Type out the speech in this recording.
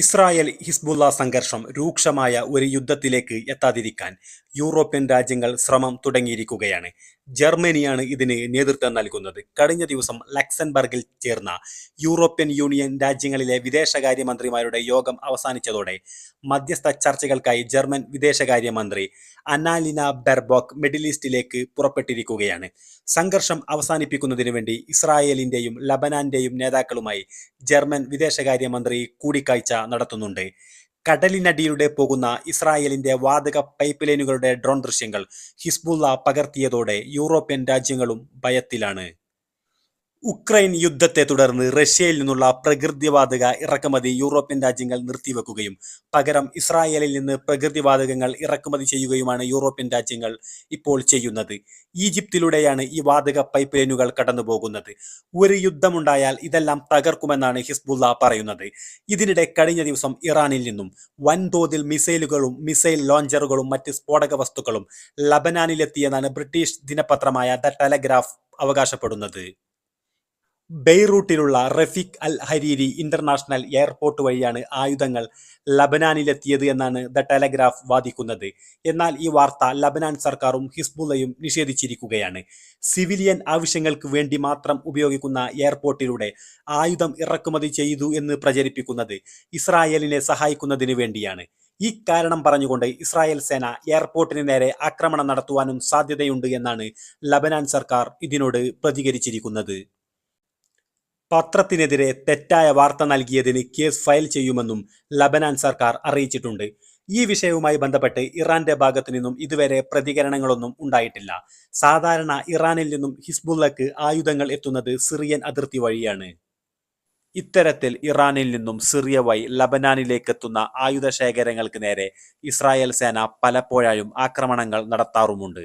Israel Hezbollah സംഘർഷം രൂക്ഷമായ ഒരു യുദ്ധത്തിലേക്ക് എത്താതിരിക്കാൻ യൂറോപ്യൻ രാജ്യങ്ങൾ ശ്രമം തുടങ്ങിയിരിക്കുകയാണ്. ജർമ്മനിയാണ് ഇതിന് നേതൃത്വം നൽകുന്നത്. കഴിഞ്ഞ ദിവസം ലക്സൻബർഗിൽ ചേർന്ന യൂറോപ്യൻ യൂണിയൻ രാജ്യങ്ങളിലെ വിദേശകാര്യമന്ത്രിമാരുടെ യോഗം അവസാനിച്ചതോടെ മധ്യസ്ഥ ചർച്ചകൾക്കായി ജർമ്മൻ വിദേശകാര്യമന്ത്രി അനാലിന ബെർബോക്ക് മിഡിൽ ഈസ്റ്റിലേക്ക് പുറപ്പെട്ടിരിക്കുകയാണ്. സംഘർഷം അവസാനിപ്പിക്കുന്നതിനു വേണ്ടി ഇസ്രായേലിന്റെയും ലബനാന്റെയും നേതാക്കളുമായി ജർമ്മൻ വിദേശകാര്യമന്ത്രി കൂടിക്കാഴ്ച നടത്തുന്നുണ്ട്. കടലിനടിയിലൂടെ പോകുന്ന ഇസ്രായേലിന്റെ വാതക പൈപ്പ് ലൈനുകളുടെ ഡ്രോൺ ദൃശ്യങ്ങൾ ഹിസ്ബുള്ള പകർത്തിയതോടെ യൂറോപ്യൻ രാജ്യങ്ങളും ഭയത്തിലാണ്. ഉക്രൈൻ യുദ്ധത്തെ തുടർന്ന് റഷ്യയിൽ നിന്നുള്ള പ്രകൃതിവാതക ഇറക്കുമതി യൂറോപ്യൻ രാജ്യങ്ങൾ നിർത്തിവെക്കുകയും പകരം ഇസ്രായേലിൽ നിന്ന് പ്രകൃതിവാതകങ്ങൾ ഇറക്കുമതി ചെയ്യുകയുമാണ് യൂറോപ്യൻ രാജ്യങ്ങൾ ഇപ്പോൾ ചെയ്യുന്നത്. ഈജിപ്തിലൂടെയാണ് ഈ വാതക പൈപ്പ് ലൈനുകൾ കടന്നുപോകുന്നത്. ഒരു യുദ്ധമുണ്ടായാൽ ഇതെല്ലാം തകർക്കുമെന്നാണ് ഹിസ്ബുല്ല പറയുന്നത്. ഇതിനിടെ കഴിഞ്ഞ ദിവസം ഇറാനിൽ നിന്നും വൻതോതിൽ മിസൈലുകളും മിസൈൽ ലോഞ്ചറുകളും മറ്റ് സ്ഫോടക വസ്തുക്കളും ലബനാനിലെത്തിയെന്നാണ് ബ്രിട്ടീഷ് ദിനപത്രമായ ദ ടെലഗ്രാഫ് അവകാശപ്പെടുന്നത്. ബെയ്റൂട്ടിലുള്ള Rafic al Hariri international airport വഴിയാണ് ആയുധങ്ങൾ ലബനാനിലെത്തിയത് എന്നാണ് ദ ടെലഗ്രാഫ് വാദിക്കുന്നത്. എന്നാൽ ഈ വാർത്ത ലബനാൻ സർക്കാരും ഹിസ്ബുള്ളയും നിഷേധിച്ചിരിക്കുകയാണ്. സിവിലിയൻ ആവശ്യങ്ങൾക്ക് വേണ്ടി മാത്രം ഉപയോഗിക്കുന്ന എയർപോർട്ടിലൂടെ ആയുധം ഇറക്കുമതി ചെയ്തു എന്ന് പ്രചരിപ്പിക്കുന്നത് ഇസ്രായേലിനെ സഹായിക്കുന്നതിന് വേണ്ടിയാണ്. ഈ കാരണം പറഞ്ഞുകൊണ്ട് ഇസ്രായേൽ സേന എയർപോർട്ടിന് നേരെ ആക്രമണം നടത്തുവാനും സാധ്യതയുണ്ട് എന്നാണ് ലബനാൻ സർക്കാർ ഇതിനോട് പ്രതികരിച്ചിരിക്കുന്നത്. പത്രത്തിനെതിരെ തെറ്റായ വാർത്ത നൽകിയതിന് കേസ് ഫയൽ ചെയ്യുമെന്നും ലബനാൻ സർക്കാർ അറിയിച്ചിട്ടുണ്ട്. ഈ വിഷയവുമായി ബന്ധപ്പെട്ട് ഇറാന്റെ ഭാഗത്തു നിന്നും ഇതുവരെ പ്രതികരണങ്ങളൊന്നും ഉണ്ടായിട്ടില്ല. സാധാരണ ഇറാനിൽ നിന്നും ഹിസ്ബുള്ളക്ക് ആയുധങ്ങൾ എത്തുന്നത് സിറിയൻ അതിർത്തി വഴിയാണ്. ഇത്തരത്തിൽ ഇറാനിൽ നിന്നും സിറിയ വഴി ലബനാനിലേക്കെത്തുന്ന ആയുധ ശേഖരങ്ങൾക്ക് നേരെ ഇസ്രായേൽ സേന പലപ്പോഴായും ആക്രമണങ്ങൾ നടത്താറുമുണ്ട്.